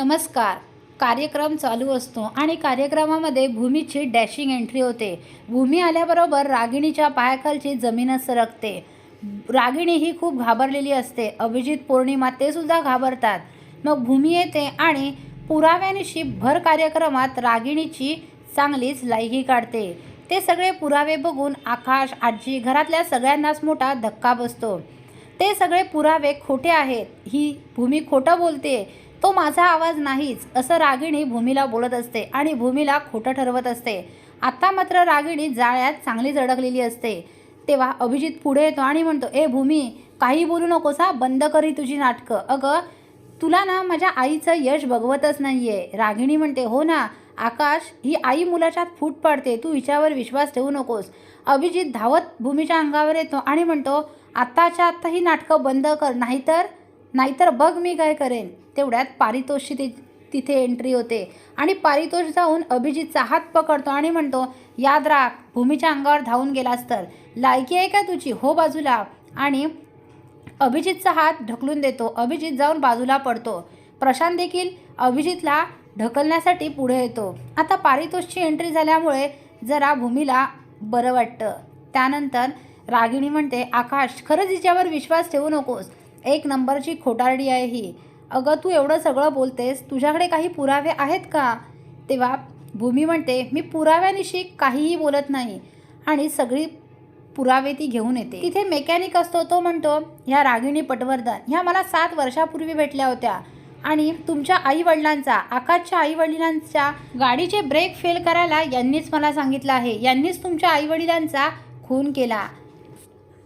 नमस्कार. कार्यक्रम चालू असतो आणि कार्यक्रमामध्ये भूमीची डॅशिंग एंट्री होते. भूमी आल्याबरोबर रागिणीच्या पायाखालची जमीनच सरकते. रागिणी ही खूप घाबरलेली असते. अभिजित पौर्णिमा ते सुद्धा घाबरतात. मग भूमी येते आणि पुराव्यानिशी भर कार्यक्रमात रागिणीची चांगलीच लायकी काढते. ते सगळे पुरावे बघून आकाश आजी घरातल्या सगळ्यांनाच मोठा धक्का बसतो. ते सगळे पुरावे खोटे आहेत. ही भूमी खोटं बोलते. तो माझा आवाज नाहीच असं रागिणी भूमीला बोलत असते आणि भूमीला खोटं ठरवत असते. आत्ता मात्र रागिणी जाळ्यात चांगलीच अडकलेली असते. तेव्हा अभिजित पुढे येतो आणि म्हणतो ए भूमी काही बोलू नकोस हा बंद करी तुझी नाटकं. अगं तुला ना माझ्या आईचं यश बघवतच नाही आहे रागिणी म्हणते हो ना आकाश ही आई मुलाच्यात फूट पाडते तू हिच्यावर विश्वास ठेवू नकोस. अभिजित धावत भूमीच्या अंगावर येतो आणि म्हणतो आत्ताच्या आत्ता ही नाटकं बंद कर नाहीतर नाहीतर बघ मी काय करेन. तेवढ्यात पारितोषची ति तिथे एंट्री होते. आणि पारितोष जाऊन अभिजितचा हात पकडतो आणि म्हणतो याद राख भूमीच्या अंगावर धावून गेलास तर. लायकी आहे का तुझी? हो बाजूला. आणि अभिजितचा हात ढकलून देतो. अभिजित जाऊन बाजूला पडतो. प्रशांत देखील अभिजितला ढकलण्यासाठी पुढे येतो. आता पारितोषची एंट्री झाल्यामुळे जरा भूमीला बरं वाटतं. त्यानंतर रागिणी म्हणते आकाश खरंच हिच्यावर विश्वास ठेवू नकोस. एक नंबरची खोटारडी आहे ही. अगं तू एवढं सगळं बोलतेस तुझ्याकडे काही पुरावे आहेत का? तेव्हा भूमी म्हणते मी पुराव्यानिशी काहीही बोलत नाही आणि सगळी पुरावे ती घेऊन येते. तिथे मेकॅनिक असतो तो म्हणतो ह्या रागिणी पटवर्धन ह्या मला सात वर्षापूर्वी भेटल्या होत्या आणि तुमच्या आईवडिलांचा आकाशच्या आईवडिलांच्या गाडीचे ब्रेक फेल करायला यांनीच मला सांगितलं आहे. यांनीच तुमच्या आईवडिलांचा खून केला.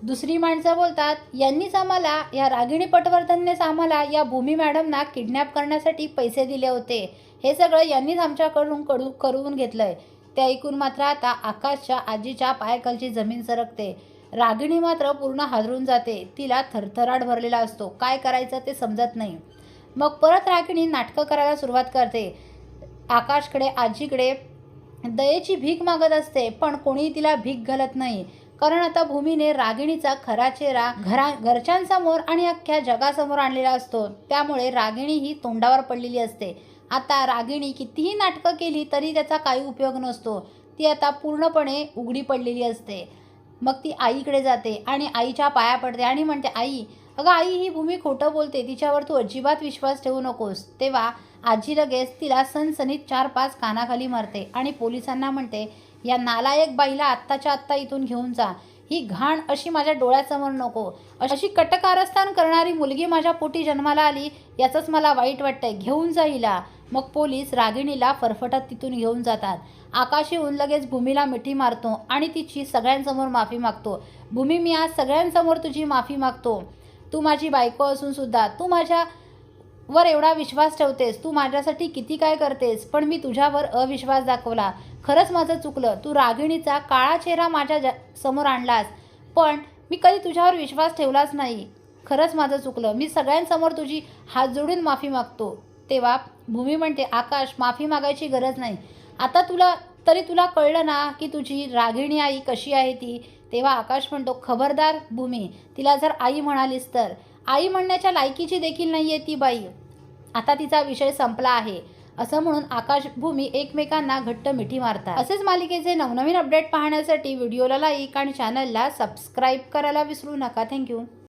दुसरी माणसं बोलतात यांनीच आम्हाला या रागिणी पटवर्धननेच आम्हाला या भूमी मॅडमना किडनॅप करण्यासाठी पैसे दिले होते. हे सगळं यांनीच आमच्याकडून कडू करून घेतलं आहे ते ऐकून मात्र आता आकाशच्या आजीच्या पायाखालची जमीन सरकते. रागिणी मात्र पूर्ण हादरून जाते. तिला थरथराट भरलेला असतो. काय करायचं ते समजत नाही. मग परत रागिणी नाटकं करायला सुरुवात करते. आकाशकडे आजीकडे दयेची भीक मागत असते पण कोणीही तिला भीक घालत नाही. कारण आता भूमीने रागिणीचा खरा चेहरा घरा घरच्यांसमोर आणि अख्ख्या जगासमोर आणलेला असतो. त्यामुळे रागिणी ही तोंडावर पडलेली असते. आता रागिणी कितीही नाटकं केली तरी त्याचा काही उपयोग नसतो. ती आता पूर्णपणे उघडी पडलेली असते. मग ती आईकडे जाते आणि आईच्या पाया पडते आणि म्हणते आई अगं आई ही भूमी खोटं बोलते. तिच्यावर तू अजिबात विश्वास ठेवू नकोस. तेव्हा आजी लगेच तिला सनसनीत चार पाच कानाखाली मारते आणि पोलिसांना म्हणते या नालायक बाईला आत्ताच्या आत्ता इथून घेऊन जा. ही घाण अशी माझ्या डोळ्यासमोर नको. अशी कटकारस्थान करणारी मुलगी माझ्या पोटी जन्माला आली याचंच मला वाईट वाटतंय. घेऊन जा हिला. मग पोलीस रागिणीला फरफटत तिथून घेऊन जातात. आकाश येऊन लगेच भूमीला मिठी मारतो आणि तिची सगळ्यांसमोर माफी मागतो. भूमी मी आज सगळ्यांसमोर तुझी माफी मागतो. तू माझी बायको असून सुद्धा तू माझ्या वर एवढा विश्वास ठेवतेस तू माझ्यासाठी किती काय करतेस पण मी तुझ्यावर अविश्वास दाखवला. खरंच माझं चुकलं. तू रागिणीचा काळा चेहरा माझ्या ज समोर आणलास पण मी कधी तुझ्यावर विश्वास ठेवलाच नाही. खरंच माझं चुकलं. मी सगळ्यांसमोर तुझी हात जोडून माफी मागतो. तेव्हा भूमी म्हणते आकाश माफी मागायची गरज नाही. आता तुला तरी तुला कळलं ना की तुझी रागिणी आई कशी आहे ती? तेव्हा आकाश म्हणतो खबरदार भूमी तिला जर आई म्हणालीस तर. आई म्हणण्याच्या लायकीची देखील नाही आहे ती बाई. आता तिचा विषय संपला आहे. असं म्हणून आकाश भूमी एकमेकांना घट्ट मिठी मारतात. असेच मालिकेचे नवनवीन अपडेट पाहण्यासाठी व्हिडिओला लाईक आणि चॅनलला सबस्क्राईब करायला विसरू नका. थँक्यू